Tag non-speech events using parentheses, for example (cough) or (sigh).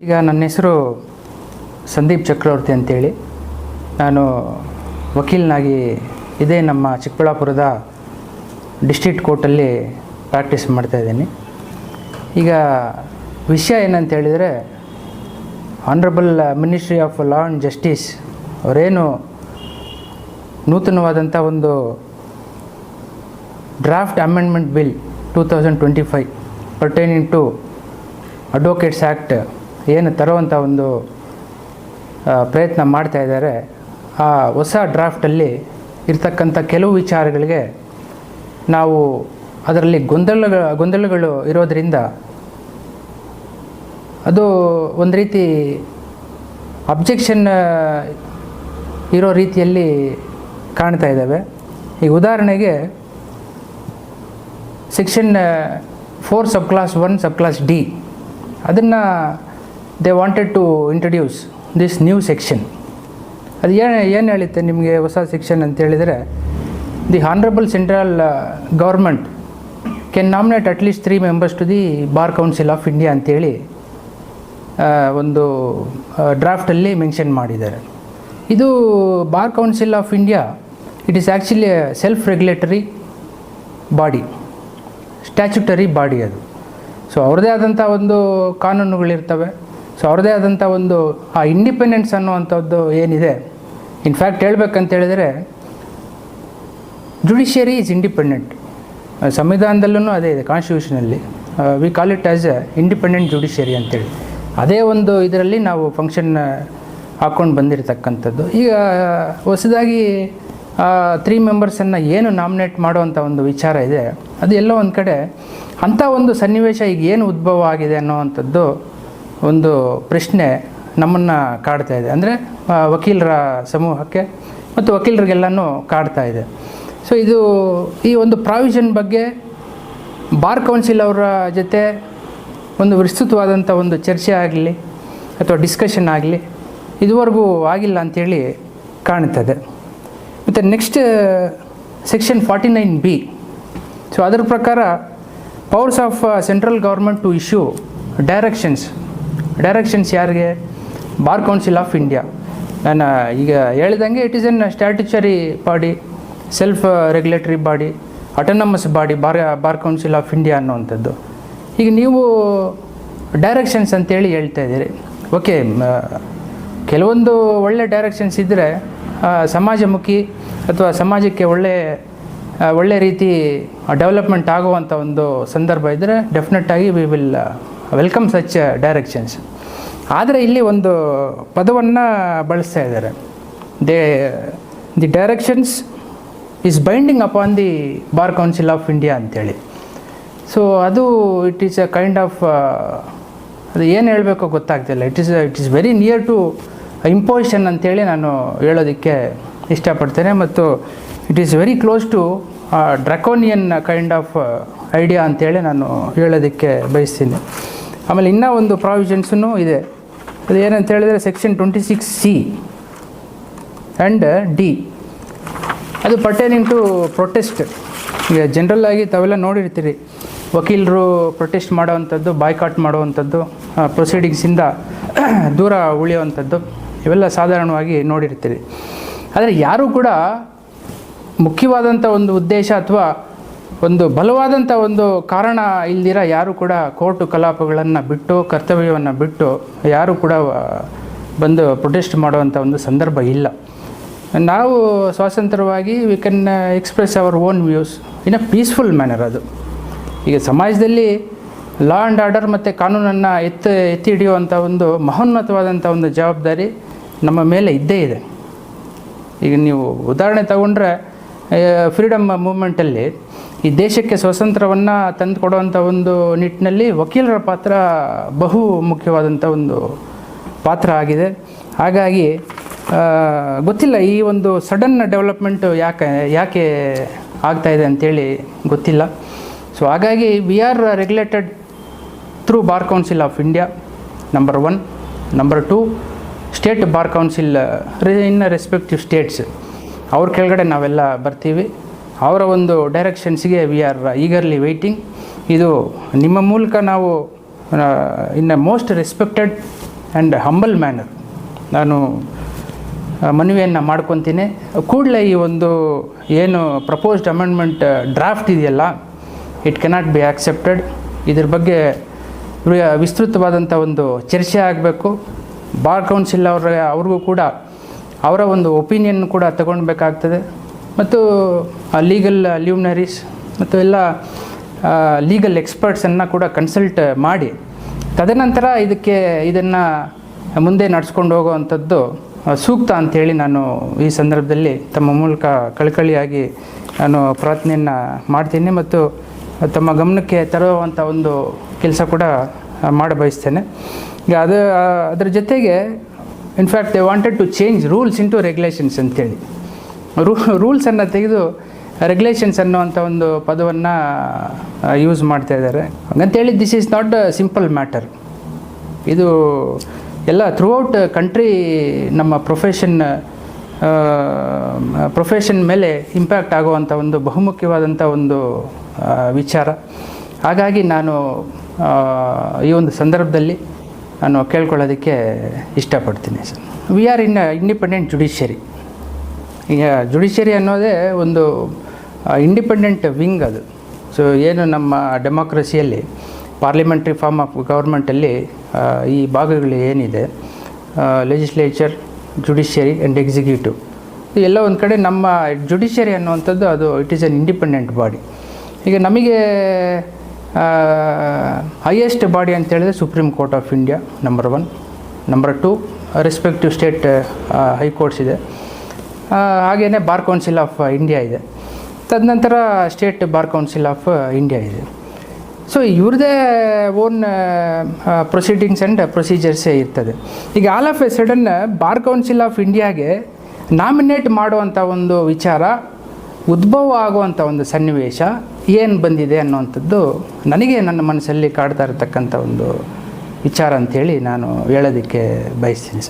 ಈಗ ನನ್ನ ಹೆಸರು ಸಂದೀಪ್ ಚಕ್ರವರ್ತಿ ಅಂತೇಳಿ. ನಾನು ವಕೀಲನಾಗಿ ಇದೇ ನಮ್ಮ ಚಿಕ್ಕಬಳ್ಳಾಪುರದ ಡಿಸ್ಟ್ರಿಕ್ಟ್ ಕೋರ್ಟಲ್ಲಿ ಪ್ರಾಕ್ಟೀಸ್ ಮಾಡ್ತಾಯಿದ್ದೀನಿ ಈಗ ವಿಷಯ ಏನಂತ ಹೇಳಿದರೆ honourable ministry of law and justice ಅವರೇನು ನೂತನವಾದಂಥ ಒಂದು draft amendment bill two thousand twenty five pertaining to advocates act ಏನು ತರುವಂಥ ಒಂದು ಪ್ರಯತ್ನ ಮಾಡ್ತಾ ಇದ್ದಾರೆ, ಆ ಹೊಸ ಡ್ರಾಫ್ಟಲ್ಲಿ ಇರ್ತಕ್ಕಂಥ ಕೆಲವು ವಿಚಾರಗಳಿಗೆ ನಾವು ಅದರಲ್ಲಿ ಗೊಂದಲ ಗೊಂದಲಗಳು ಇರೋದರಿಂದ ಅದು ಒಂದು ರೀತಿ ಅಬ್ಜೆಕ್ಷನ್ ಇರೋ ರೀತಿಯಲ್ಲಿ ಕಾಣ್ತಾ ಇದ್ದಾವೆ. ಈಗ ಉದಾಹರಣೆಗೆ section four sub class one sub class D ಅದನ್ನು they wanted to introduce this new section ಅದು ಏನು ಏನು ಹೇಳುತ್ತೆ ನಿಮಗೆ ಹೊಸ ಸೆಕ್ಷನ್ ಅಂತ ಹೇಳಿದರೆ the honourable central government can nominate at least three members to the bar council of India ಅಂತೇಳಿ ಒಂದು ಡ್ರಾಫ್ಟಲ್ಲಿ ಮೆನ್ಷನ್ ಮಾಡಿದ್ದಾರೆ. ಇದು bar council of India it is actually self regulatory body statutory body ಅದು. ಸೊ ಅವ್ರದ್ದೇ ಆದಂಥ ಒಂದು ಕಾನೂನುಗಳಿರ್ತವೆ. ಸೊ ಅವ್ರದ್ದೇ ಆದಂಥ ಒಂದು, ಆ ಇಂಡಿಪೆಂಡೆನ್ಸ್ ಅನ್ನುವಂಥದ್ದು ಏನಿದೆ? ಇನ್ಫ್ಯಾಕ್ಟ್ ಹೇಳ್ಬೇಕಂತ ಹೇಳಿದರೆ ಜುಡಿಷಿಯರಿ ಈಸ್ ಇಂಡಿಪೆಂಡೆಂಟ್ ಸಂವಿಧಾನದಲ್ಲೂ ಅದೇ ಇದೆ ಕಾನ್ಸ್ಟಿಟ್ಯೂಷನಲ್ಲಿ we call it as a independent judiciary ಅಂತೇಳಿ. ಅದೇ ಒಂದು ಇದರಲ್ಲಿ ನಾವು ಫಂಕ್ಷನ್ ಹಾಕ್ಕೊಂಡು ಬಂದಿರತಕ್ಕಂಥದ್ದು. ಈಗ, ಹೊಸದಾಗಿ ತ್ರೀ ಮೆಂಬರ್ಸನ್ನು ಏನು ನಾಮಿನೇಟ್ ಮಾಡುವಂಥ ಒಂದು ವಿಚಾರ ಇದೆ, ಅದು ಎಲ್ಲೋ ಒಂದು ಕಡೆ ಅಂಥ ಒಂದು ಸನ್ನಿವೇಶ ಈಗ ಏನು ಉದ್ಭವ ಆಗಿದೆ ಅನ್ನೋವಂಥದ್ದು ಒಂದು ಪ್ರಶ್ನೆ ನಮ್ಮನ್ನು ಕಾಡ್ತಾ ಇದೆ. ಅಂದರೆ ವಕೀಲರ ಸಮೂಹಕ್ಕೆ ಮತ್ತು ವಕೀಲರಿಗೆಲ್ಲನೂ ಕಾಡ್ತಾ ಇದೆ. ಸೊ ಇದು ಈ ಒಂದು ಪ್ರಾವಿಷನ್ ಬಗ್ಗೆ ಬಾರ್ ಕೌನ್ಸಿಲ್ ಅವರ ಜೊತೆ ಒಂದು ವಿಸ್ತೃತವಾದಂಥ ಒಂದು ಚರ್ಚೆ ಆಗಲಿ ಅಥವಾ ಡಿಸ್ಕಷನ್ ಆಗಲಿ ಇದುವರೆಗೂ ಆಗಿಲ್ಲ ಅಂಥೇಳಿ ಕಾಣ್ತದೆ. ಮತ್ತು next, section forty nine B. So ಅದರ ಪ್ರಕಾರ powers of central government to issue directions directions ಯಾರಿಗೆ? ಬಾರ್ ಕೌನ್ಸಿಲ್ ಆಫ್ ಇಂಡಿಯಾ ನಾನು ಈಗ ಹೇಳಿದಂಗೆ it is an statutory body self regulatory body autonomous body bar bar council of India ಅನ್ನುವಂಥದ್ದು. ಈಗ ನೀವು directions ಅಂತೇಳಿ ಹೇಳ್ತಾ ಇದ್ದೀರಿ. ಓಕೆ ಕೆಲವೊಂದು ಒಳ್ಳೆ ಡೈರೆಕ್ಷನ್ಸ್ ಇದ್ದರೆ ಸಮಾಜಮುಖಿ ಅಥವಾ ಸಮಾಜಕ್ಕೆ ಒಳ್ಳೆ ಒಳ್ಳೆ ರೀತಿ ಡೆವಲಪ್ಮೆಂಟ್ ಆಗುವಂಥ ಒಂದು ಸಂದರ್ಭ ಇದ್ದರೆ ಡೆಫಿನೆಟ್ಟಾಗಿ we will welcome such directions ಆದರೆ ಇಲ್ಲಿ ಒಂದು ಪದವನ್ನು ಬಳಸ್ತಾ ಇದ್ದಾರೆ. They the directions is binding upon the bar council of India ಅಂತೇಳಿ. ಸೊ ಅದು it is a kind of ಅದು ಏನು ಹೇಳಬೇಕೋ ಗೊತ್ತಾಗ್ತಿಲ್ಲ. It is it is very near to imposition ಅಂತೇಳಿ ನಾನು ಹೇಳೋದಕ್ಕೆ ಇಷ್ಟಪಡ್ತೇನೆ. ಮತ್ತು it is very close to draconian kind of idea ಅಂತೇಳಿ ನಾನು ಹೇಳೋದಕ್ಕೆ ಬಯಸ್ತೀನಿ. ಆಮೇಲೆ ಇನ್ನೂ ಒಂದು ಪ್ರಾವಿಷನ್ಸೂ ಇದೆ. ಅದು ಏನಂತ ಹೇಳಿದರೆ section twenty six C and D ಅದು ಪರ್ಟೇನಿಂಗ್ ಟು ಪ್ರೊಟೆಸ್ಟ್ ಈಗ ಜನರಲ್ಲಾಗಿ ತಾವೆಲ್ಲ ನೋಡಿರ್ತೀರಿ. ವಕೀಲರು ಪ್ರೊಟೆಸ್ಟ್ ಮಾಡೋವಂಥದ್ದು ಬಾಯ್ಕಾಟ್ ಮಾಡುವಂಥದ್ದು ಪ್ರೊಸೀಡಿಂಗ್ಸಿಂದ (clears throat) ದೂರ ಉಳಿಯುವಂಥದ್ದು, ಇವೆಲ್ಲ ಸಾಧಾರಣವಾಗಿ ನೋಡಿರ್ತೀರಿ. ಆದರೆ ಯಾರೂ ಕೂಡ ಮುಖ್ಯವಾದಂಥ ಒಂದು ಉದ್ದೇಶ ಅಥವಾ ಒಂದು ಬಲವಾದಂಥ ಒಂದು ಕಾರಣ ಇಲ್ದಿರ ಯಾರು ಕೂಡ ಕೋರ್ಟು ಕಲಾಪಗಳನ್ನು ಬಿಟ್ಟು, ಕರ್ತವ್ಯವನ್ನು ಬಿಟ್ಟು ಯಾರು ಕೂಡ ಬಂದು ಪ್ರೊಟೆಸ್ಟ್ ಮಾಡುವಂಥ ಒಂದು ಸಂದರ್ಭ ಇಲ್ಲ. ನಾವು ಸ್ವಾತಂತ್ರ್ಯವಾಗಿ we can express our own views in a peaceful manner ಅದು. ಈಗ ಸಮಾಜದಲ್ಲಿ ಲಾ ಆ್ಯಂಡ್ ಆರ್ಡರ್ ಮತ್ತು ಕಾನೂನನ್ನು ಎತ್ತು, ಎತ್ತಿ ಹಿಡಿಯುವಂಥ ಒಂದು ಮಹೋನ್ನತವಾದಂಥ ಒಂದು ಜವಾಬ್ದಾರಿ ನಮ್ಮ ಮೇಲೆ ಇದ್ದೇ ಇದೆ. ಈಗ ನೀವು ಉದಾಹರಣೆ ತಗೊಂಡ್ರೆ ಫ್ರೀಡಮ್ ಮೂಮೆಂಟಲ್ಲಿ ಈ ದೇಶಕ್ಕೆ ಸ್ವಾತಂತ್ರ್ಯವನ್ನು ತಂದು ಕೊಡುವಂಥ ಒಂದು ನಿಟ್ಟಿನಲ್ಲಿ ವಕೀಲರ ಪಾತ್ರ ಬಹು ಮುಖ್ಯವಾದಂಥ ಒಂದು ಪಾತ್ರ ಆಗಿದೆ. ಹಾಗಾಗಿ ಗೊತ್ತಿಲ್ಲ ಈ ಒಂದು ಸಡನ್ ಡೆವಲಪ್ಮೆಂಟು ಯಾಕೆ ಯಾಕೆ ಆಗ್ತಾ ಇದೆ ಅಂತೇಳಿ ಗೊತ್ತಿಲ್ಲ. ಸೊ ಹಾಗಾಗಿ we are regulated through bar council of India number one number two state bar council in respective states ಅವ್ರ ಕೆಳಗಡೆ ನಾವೆಲ್ಲ ಬರ್ತೀವಿ. ಅವರ ಒಂದು ಡೈರೆಕ್ಷನ್ಸ್ಗೆ ವಿ ಆರ್ ಈಗರ್ಲಿ ವೆಯ್ಟಿಂಗ್ ಇದು ನಿಮ್ಮ ಮೂಲಕ ನಾವು in a most respected and humble manner ನಾನು ಮನವಿಯನ್ನು ಮಾಡ್ಕೊತೀನಿ. ಕೂಡಲೇ ಈ ಒಂದು ಏನು ಪ್ರಪೋಸ್ಡ್ ಅಮೆಂಡ್ಮೆಂಟ್ ಡ್ರಾಫ್ಟ್ ಇದೆಯಲ್ಲ ಇಟ್ ಕೆನಾಟ್ ಬಿ ಆಕ್ಸೆಪ್ಟೆಡ್ ಇದ್ರ ಬಗ್ಗೆ ವಿಸ್ತೃತವಾದಂಥ ಒಂದು ಚರ್ಚೆ ಆಗಬೇಕು. ಬಾರ್ ಕೌನ್ಸಿಲ್ ಅವರ, ಅವ್ರಿಗೂ ಕೂಡ ಅವರ ಒಂದು ಒಪಿನಿಯನ್ ಕೂಡ ತಗೊಳ್ಬೇಕಾಗ್ತದೆ ಮತ್ತು ಲೀಗಲ್ ಲ್ಯೂಮ್ನರೀಸ್ ಮತ್ತು ಎಲ್ಲ ಲೀಗಲ್ ಎಕ್ಸ್ಪರ್ಟ್ಸನ್ನು ಕೂಡ ಕನ್ಸಲ್ಟ್ ಮಾಡಿ. ತದನಂತರ ಇದಕ್ಕೆ, ಇದನ್ನು ಮುಂದೆ ನಡೆಸ್ಕೊಂಡು ಹೋಗುವಂಥದ್ದು ಸೂಕ್ತ ಅಂಥೇಳಿ ನಾನು ಈ ಸಂದರ್ಭದಲ್ಲಿ ತಮ್ಮ ಮೂಲಕ ಕಳಕಳಿಯಾಗಿ ನಾನು ಪ್ರಾರ್ಥನೆಯನ್ನು ಮಾಡ್ತೀನಿ ಮತ್ತು ತಮ್ಮ ಗಮನಕ್ಕೆ ತರುವಂಥ ಒಂದು ಕೆಲಸ ಕೂಡ ಮಾಡಿ ಮಾಡಬಯಸ್ತೇನೆ. ಈಗ ಅದು ಅದರ ಅದ್ರ ಜೊತೆಗೆ in fact they wanted to change rules into regulations ಅಂತೇಳಿ. ರೂ ರೂಲ್ಸನ್ನು ತೆಗೆದು ರೆಗ್ಯುಲೇಷನ್ಸ್ ಅನ್ನುವಂಥ ಒಂದು ಪದವನ್ನು ಯೂಸ್ ಮಾಡ್ತಾ ಇದ್ದಾರೆ. ಹಂಗಂತೇಳಿ this is not a simple matter ಇದು ಎಲ್ಲ ಥ್ರೂಔಟ್ ಕಂಟ್ರಿ ನಮ್ಮ ಪ್ರೊಫೆಷನ್ ಪ್ರೊಫೆಷನ್ ಮೇಲೆ ಇಂಪ್ಯಾಕ್ಟ್ ಆಗುವಂಥ ಒಂದು ಬಹುಮುಖ್ಯವಾದಂಥ ಒಂದು ವಿಚಾರ. ಹಾಗಾಗಿ ನಾನು ಈ ಒಂದು ಸಂದರ್ಭದಲ್ಲಿ ನಾನು ಕೇಳ್ಕೊಳ್ಳೋದಕ್ಕೆ ಇಷ್ಟಪಡ್ತೀನಿ sir. We are in independent judiciary ಈಗ ಜುಡಿಷಿಯರಿ ಅನ್ನೋದೇ ಒಂದು ಇಂಡಿಪೆಂಡೆಂಟ್ ವಿಂಗ್ ಅದು. ಸೊ ಏನು ನಮ್ಮ ಡೆಮಾಕ್ರಸಿಯಲ್ಲಿ ಪಾರ್ಲಿಮೆಂಟ್ರಿ ಫಾರ್ಮ್ ಆಫ್ ಗೌರ್ಮೆಂಟಲ್ಲಿ ಈ ಭಾಗಗಳು ಏನಿದೆ ಲೆಜಿಸ್ಲೇಚರ್ ಜುಡಿಷಿಯರಿ ಆ್ಯಂಡ್ ಎಕ್ಸಿಕ್ಯೂಟಿವ್ ಎಲ್ಲ ಒಂದು ಕಡೆ ನಮ್ಮ ಜುಡಿಷಿಯರಿ ಅನ್ನುವಂಥದ್ದು ಅದು it is an independent body ಈಗ ನಮಗೆ ಹೈಯೆಸ್ಟ್ ಬಾಡಿ ಅಂತ ಹೇಳಿದ್ರೆ Supreme Court of India number one number two respective state high courts ಇದೆ. ಹಾಗೆಯೇ ಬಾರ್ ಕೌನ್ಸಿಲ್ ಆಫ್ ಇಂಡಿಯಾ ಇದೆ. ತದನಂತರ state bar council of India ಇದೆ. ಸೊ ಇವ್ರದೇ ಓನ್ ಪ್ರೊಸೀಡಿಂಗ್ಸ್ ಆ್ಯಂಡ್ ಪ್ರೊಸೀಜರ್ಸೇ ಇರ್ತದೆ. ಈಗ all of a sudden bar council of ಇಂಡಿಯಾಗೆ ನಾಮಿನೇಟ್ ಮಾಡುವಂಥ ಒಂದು ವಿಚಾರ, ಉದ್ಭವ ಆಗುವಂಥ ಒಂದು ಸನ್ನಿವೇಶ ಏನು ಬಂದಿದೆ ಅನ್ನುವಂಥದ್ದು ನನಗೆ ನನ್ನ ಮನಸ್ಸಲ್ಲಿ ಕಾಡ್ತಾ ಇರತಕ್ಕಂಥ ಒಂದು ವಿಚಾರ ಅಂಥೇಳಿ ನಾನು ಹೇಳೋದಕ್ಕೆ ಬಯಸ್ತೀನಿ ಸರ್.